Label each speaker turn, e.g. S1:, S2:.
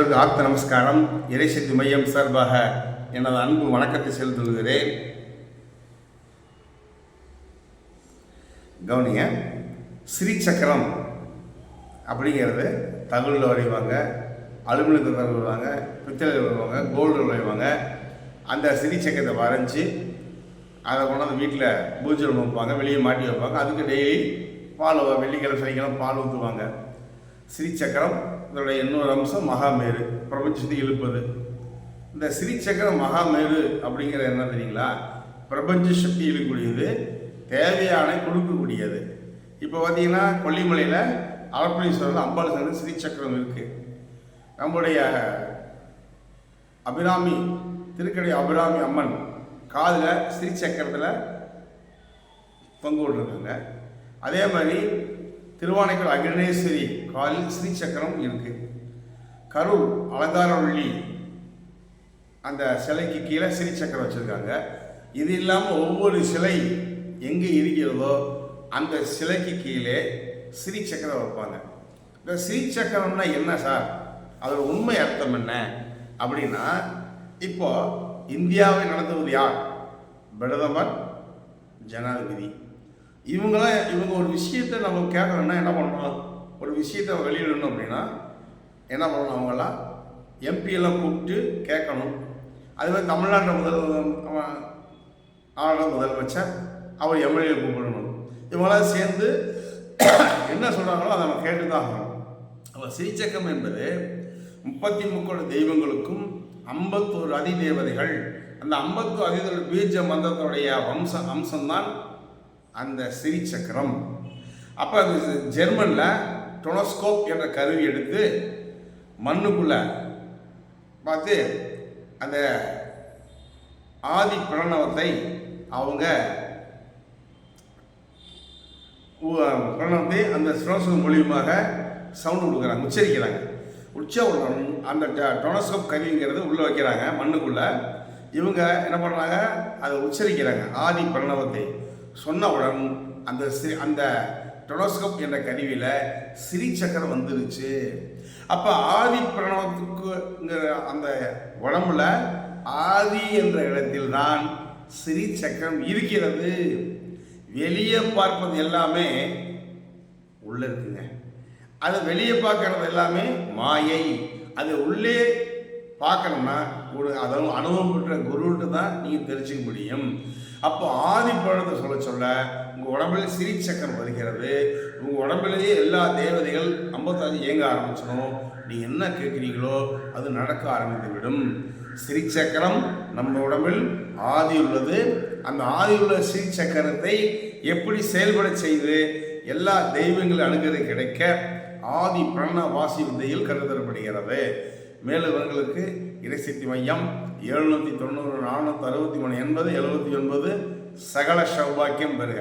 S1: அனைவருக்கும் ஆத்ம நமஸ்காரம் இறைசக்தி மையம் சார்பாக எனது அன்பு வணக்கத்தை செலுத்துகிறேன். கவனிய ஸ்ரீ சக்கரம் அப்படிங்கிறது தகவலில் வரைவாங்க அலுமினியத்தில் வருவாங்க பித்தளையில் வருவாங்க கோல்டில் வரைவாங்க. அந்த ஸ்ரீ சக்கரத்தை வரைஞ்சி அதை கொண்டாந்து வீட்டில் பூஜை வைப்பாங்க வெளியே மாட்டி வைப்பாங்க. அதுக்கு டெய்லி பால் வெள்ளிக்கிழமை சனிக்கிழமை பால் ஊற்றுவாங்க. ஸ்ரீ சக்கரம் இதோட இன்னொரு அம்சம் மகாமேரு. பிரபஞ்சத்தை இழுப்பது இந்த ஸ்ரீ சக்கரம் மகாமேரு அப்படிங்கிற என்ன தெரியுங்களா? பிரபஞ்ச சக்தி இழுக்கக்கூடியது தேவையான கொடுக்கக்கூடியது. இப்போ பார்த்தீங்கன்னா கொல்லிமலையில் அலப்பனீஸ்வரர் அம்பாள் சங்கம் ஸ்ரீசக்கரம் இருக்குது நம்முடைய அபிராமி திருக்கடை அபிராமி அம்மன் காதில் ஸ்ரீ சக்கரத்தில் தொங்க விட்டுருக்காங்க. அதே மாதிரி திருவானைக்கல் அகிரணேஸ்வரி காலில் ஸ்ரீ சக்கரம் இருக்கு. கரூர் அலங்காரவள்ளி அந்த சிலைக்கு கீழே ஸ்ரீ சக்கரம் வச்சுருக்காங்க. இது இல்லாமல் ஒவ்வொரு சிலை எங்கே இருக்கிறதோ அந்த சிலைக்கு கீழே ஸ்ரீ சக்கரம் வைப்பாங்க. இந்த ஸ்ரீ சக்கரம்னா என்ன சார்? அதோட உண்மை அர்த்தம் என்ன? அப்படின்னா இப்போ இந்தியாவை நடத்துவது யார்? பிரதமர் ஜனாதிபதி. இவங்களாம் இவங்க ஒரு விஷயத்தை நம்ம கேட்கணும்னா என்ன பண்ணணும் ஒரு விஷயத்தை வெளியிடணும் அப்படின்னா என்ன பண்ணணும் அவங்கெல்லாம் எம்பியெல்லாம் கூப்பிட்டு கேட்கணும். அது மாதிரி தமிழ்நாட்டில் முதல் அவன் ஆளுநர் முதலமைச்சர் அவர் எம்எல்ஏ கூப்பிடணும் இவங்களாம் சேர்ந்து என்ன சொல்கிறாங்களோ அதை நம்ம கேட்டு தான் ஆகணும். அப்போ சிறிச்சக்கம் என்பது முப்பத்தி முக்கோடி தெய்வங்களுக்கும் ஐம்பத்தோரு அதி தேவதைகள் அந்த ஐம்பத்தோரு அதிதேவ பீஜ மந்தத்துடைய வம்ச அம்சம்தான் அந்த சிறிச்சக்கரம். அப்போ அது ஜெர்மனில் டொனோஸ்கோப் என்ற கருவி எடுத்து மண்ணுக்குள்ள பார்த்து அந்த ஆதி பிரணவத்தை அவங்க பிரணவத்தை அந்த ஸ்ரோசம் மூலியமாக சவுண்டு கொடுக்குறாங்க உச்சரிக்கிறாங்க. உச்சவுடன் அந்த டொனஸ்கோப் கருவிங்கிறது உள்ளே வைக்கிறாங்க மண்ணுக்குள்ளே. இவங்க என்ன பண்ணுறாங்க அதை உச்சரிக்கிறாங்க. ஆதி பிரணவத்தை சொன்னவுடன் அந்த அந்த டொனோஸ்கோப் என்ற கருவியில் ஸ்ரீ சக்கரம் வந்துருச்சு. அப்போ ஆதி பிரணவத்துக்குங்கிற அந்த உடம்புல ஆதி என்ற இடத்தில் தான் சிறி சக்கரம் இருக்கிறது. வெளியே பார்ப்பது எல்லாமே உள்ள இருக்குங்க. அது வெளியே பார்க்கறது எல்லாமே மாயை. அது உள்ளே பார்க்கணும்னா ஒரு அதாவது அனுபவம் பெற்ற குருன்ட்டு தான் நீங்கள் தெரிஞ்சுக்க முடியும். அப்போ ஆதி பழத்தை சொல்ல சொல்ல உங்கள் உடம்புல சிறி சக்கரம் வருகிறது. உங்கள் உடம்புலேயே எல்லா தேவதைகள் ஐம்பத்தாறு இயங்க ஆரம்பிச்சிடும். நீங்கள் என்ன கேட்குறீங்களோ அது நடக்க ஆரம்பித்து விடும் சிறி சக்கரம் நம்ம உடம்பில் ஆதி உள்ளது. அந்த ஆதி உள்ள சிறி சக்கரத்தை எப்படி செயல்பட செய்து எல்லா தெய்வங்கள் அணுகிறது கிடைக்க ஆதி பிரண வாசி வித்தையில் கருதப்படுகிறது. மேலும் இவங்களுக்கு இறைசக்தி மையம் எழுநூற்றி தொண்ணூறு நானூற்றி அறுபத்தி மூணு எண்பது எழுபத்தி ஒன்பது சகல சௌபாக்கியம் பெறுக.